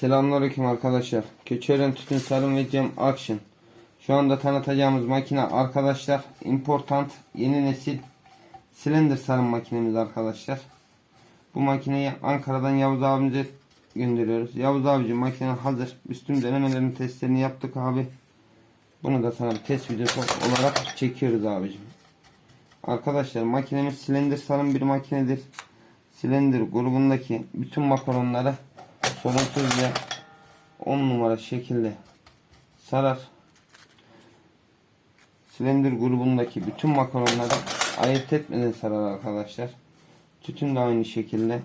Selamünaleyküm arkadaşlar. Keçiören Tütün Sarım ve Cem Action. Şu anda tanıtacağımız makine arkadaşlar Important yeni nesil silindir sarım makinemiz arkadaşlar. Bu makineyi Ankara'dan Yavuz abimize gönderiyoruz. Yavuz abici makine hazır. Tüm denemelerini testlerini yaptık abi. Bunu da sana bir test videosu olarak çekiyoruz abicim. Arkadaşlar makinemiz silindir sarım bir makinedir. Silindir grubundaki bütün makaronları sorunsuz ve 10 numara şekilde sarar. Silindir grubundaki bütün makaronları ayırt etmeden sarar arkadaşlar. Tütün de aynı şekilde.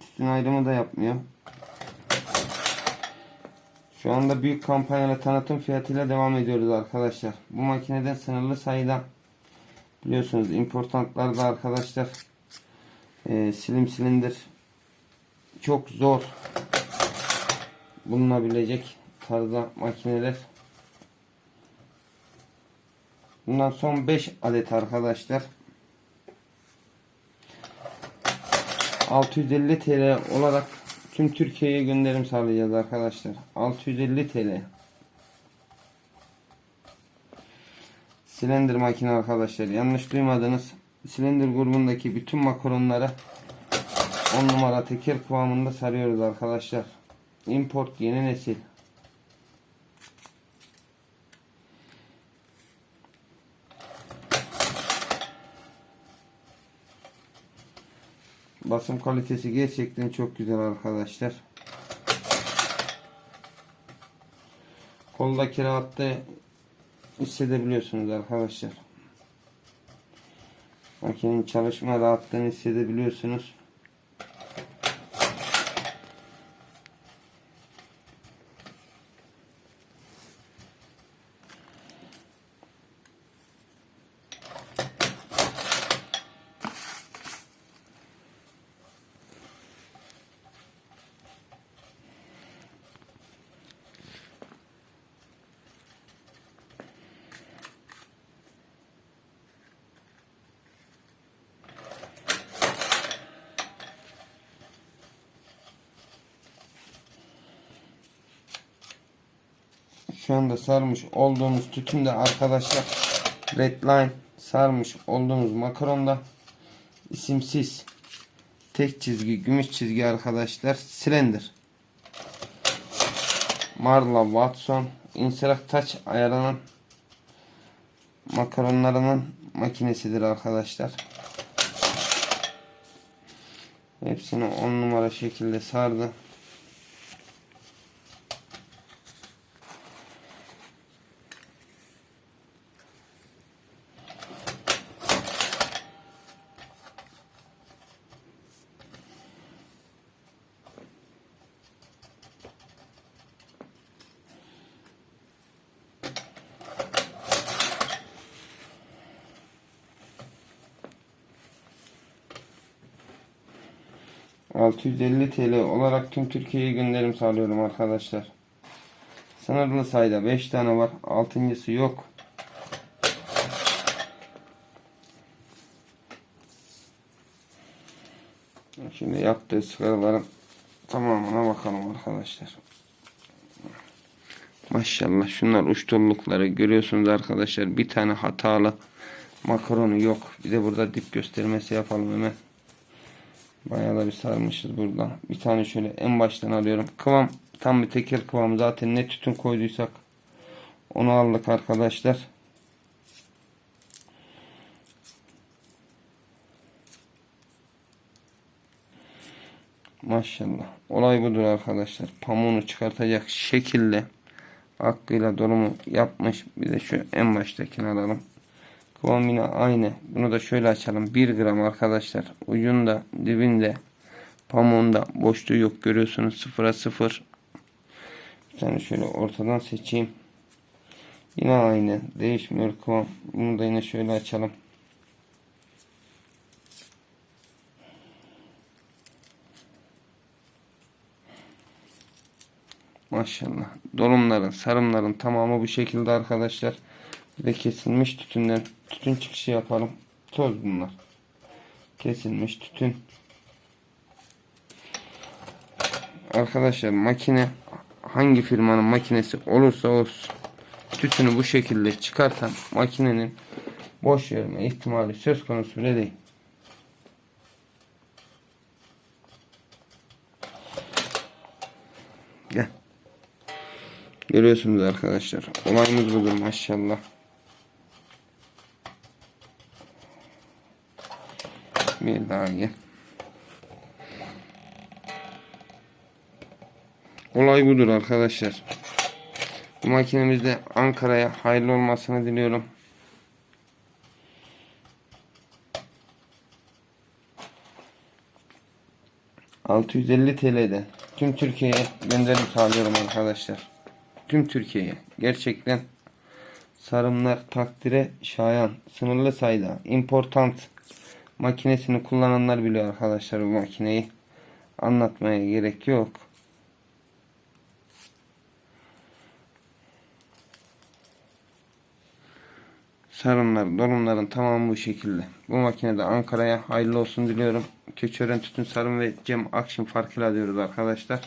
Tütün ayrımı da yapmıyor. Şu anda büyük kampanyayla tanıtım fiyatıyla devam ediyoruz arkadaşlar. Bu makineden sınırlı sayıda biliyorsunuz importantlarda arkadaşlar e, silim silindir çok zor bulunabilecek tarzda makineler. Bundan son 5 adet arkadaşlar. 650 TL olarak tüm Türkiye'ye gönderim sağlayacağız arkadaşlar. 650 TL. Silindir makine arkadaşlar. Yanlış duymadınız. Silindir grubundaki bütün makaronları 10 numara teker kıvamında sarıyoruz arkadaşlar. Import yeni nesil. Basım kalitesi gerçekten çok güzel arkadaşlar. Koldaki rahatlığı hissedebiliyorsunuz arkadaşlar. Makinenin çalışma rahatlığını hissedebiliyorsunuz. Şu anda sarmış olduğumuz tütün de arkadaşlar Redline sarmış olduğumuz makaronda isimsiz tek çizgi gümüş çizgi arkadaşlar Slender Marla Watson Inserak Touch ayarlanan makaronlarının makinesidir arkadaşlar. Hepsini 10 numara şekilde sardı. ...650 TL olarak tüm Türkiye'ye gönderim sağlıyorum arkadaşlar. Sınırlı sayıda 5 tane var. Altıncısı yok. Şimdi yaptığı sigaraların tamamına bakalım arkadaşlar. Maşallah şunlar uç görüyorsunuz arkadaşlar. Bir tane hatalı makaronu yok. Bir de burada dip göstermesi yapalım hemen. Bayağı da bir sarmışız burada. Bir tane şöyle en baştan alıyorum. Kıvam tam bir teker kıvamı. Zaten ne tütün koyduysak onu aldık arkadaşlar. Maşallah. Olay budur arkadaşlar. Pamuğunu çıkartacak şekilde hakkıyla dolumu yapmış. Bir de şu en baştakini alalım. Kıvam yine aynı. Bunu da şöyle açalım. 1 gram arkadaşlar. Ucunda dibinde pamuğunda boşluğu yok. Görüyorsunuz sıfıra sıfır. Bir tane şöyle ortadan seçeyim. Yine aynı. Değişmiyor kıvam. Bunu da yine şöyle açalım. Maşallah. Dolumların, sarımların tamamı bu şekilde arkadaşlar. De kesilmiş tütünden tütün çıkışı yapalım. Toz bunlar. Kesilmiş tütün. Arkadaşlar makine hangi firmanın makinesi olursa olsun tütünü bu şekilde çıkartan makinenin boş verme ihtimali söz konusu bile değil. Gel. Görüyorsunuz arkadaşlar. Olayımız budur maşallah. Bir gel. Olay budur arkadaşlar. Bu makinemizde Ankara'ya hayırlı olmasını diliyorum. ...650 TL'den tüm Türkiye'ye gönderim sağlıyorum arkadaşlar. Tüm Türkiye'ye. Gerçekten sarımlar takdire şayan. Sınırlı sayıda. Important makinesini kullananlar biliyor arkadaşlar bu makineyi. Anlatmaya gerek yok. Sarımlar, dolumların tamamı bu şekilde. Bu makinede Ankara'ya hayırlı olsun diliyorum. Keçören Tütün Sarım ve Cem Akşin farkıyla diyoruz arkadaşlar.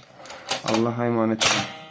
Allah'a emanet olun.